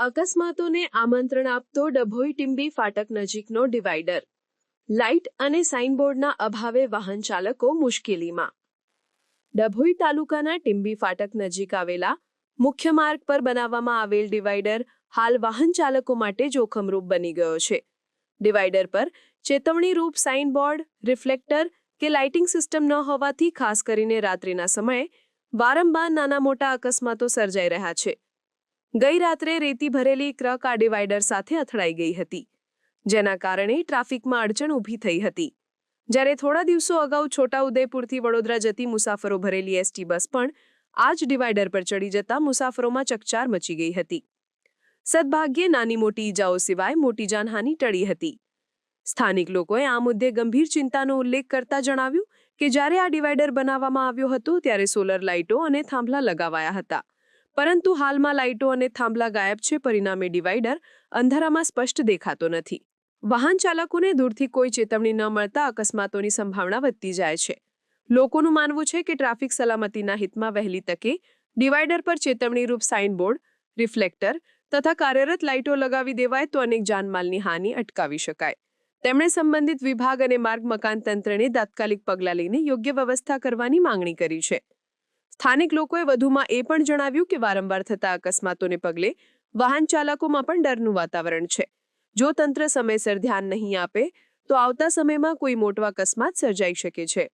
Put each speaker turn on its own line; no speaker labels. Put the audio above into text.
અકસ્માતોને આમંત્રણ આપતો ડભોઈ ટીંબી ફાટક નજીકનો ડિવાઈડર. લાઇટ અને સાઇનબોર્ડના અભાવે વાહન ચાલકો મુશ્કેલીમાં. ડભોઈ તાલુકાના ટીંબી ફાટક નજીક આવેલા મુખ્ય માર્ગ પર બનાવવામાં આવેલ ડિવાઈડર હાલ વાહન ચાલકો માટે જોખમરૂપ બની ગયો છે. ડિવાઈડર પર ચેતવણીરૂપ સાઇનબોર્ડ, રિફ્લેક્ટર કે લાઇટિંગ સિસ્ટમ ન હોવાથી ખાસ કરીને રાત્રિના સમયે વારંવાર નાના મોટા અકસ્માતો સર્જાઈ રહ્યા છે. ગઈ રાત્રે રેતી ભરેલી ટ્રક આ ડિવાઈડર સાથે અથડાઈ ગઈ હતી, જેના કારણે ટ્રાફિકમાં અડચણ ઊભી થઈ હતી. જ્યારે થોડા દિવસો અગાઉ છોટાઉદેપુરથી વડોદરા જતી મુસાફરો ભરેલી એસટી બસ પણ આ જ ડિવાઈડર પર ચડી જતા મુસાફરોમાં ચકચાર મચી ગઈ હતી. સદભાગ્યે નાની મોટી ઈજાઓ સિવાય મોટી જાનહાની ટળી હતી. સ્થાનિક લોકોએ આ મુદ્દે ગંભીર ચિંતાનો ઉલ્લેખ કરતા જણાવ્યું કે જ્યારે આ ડિવાઈડર બનાવવામાં આવ્યો હતો ત્યારે સોલર લાઇટો અને થાંભલા લગાવાયા હતા. પરંતુ હાલમાં લાઇટો અને થાંભલા ગાયબ છે, પરિણામે ડિવાઈડર અંધારામાં સ્પષ્ટ દેખાતો નથી. વાહન ચાલકોને દૂરથી કોઈ ચેતવણી ન મળતા અકસ્માતોની સંભાવના વધતી જાય છે. લોકોનું માનવું છે કે ટ્રાફિક સલામતીના હિતમાં વહેલી તકે ડિવાઈડર પર ચેતવણીરૂપ સાઇનબોર્ડ, રિફ્લેક્ટર તથા કાર્યરત લાઇટો લગાવી દેવાય તો અનેક જાનમાલની હાનિ અટકાવી શકાય. તેમણે સંબંધિત વિભાગ અને માર્ગ મકાન તંત્રને તાત્કાલિક પગલાં લઈને યોગ્ય વ્યવસ્થા કરવાની માંગણી કરી છે. સ્થાનિક લોકોએ વધુમાં એ પણ જણાવ્યું કે વારંવાર થતા અકસ્માતોને પગલે વાહન ચાલકોમાં પણ ડરનું વાતાવરણ છે. જો તંત્ર સમયસર ધ્યાન નહીં આપે, તો આવતા સમયમાં કોઈ મોટો અકસ્માત સર્જાઈ શકે છે.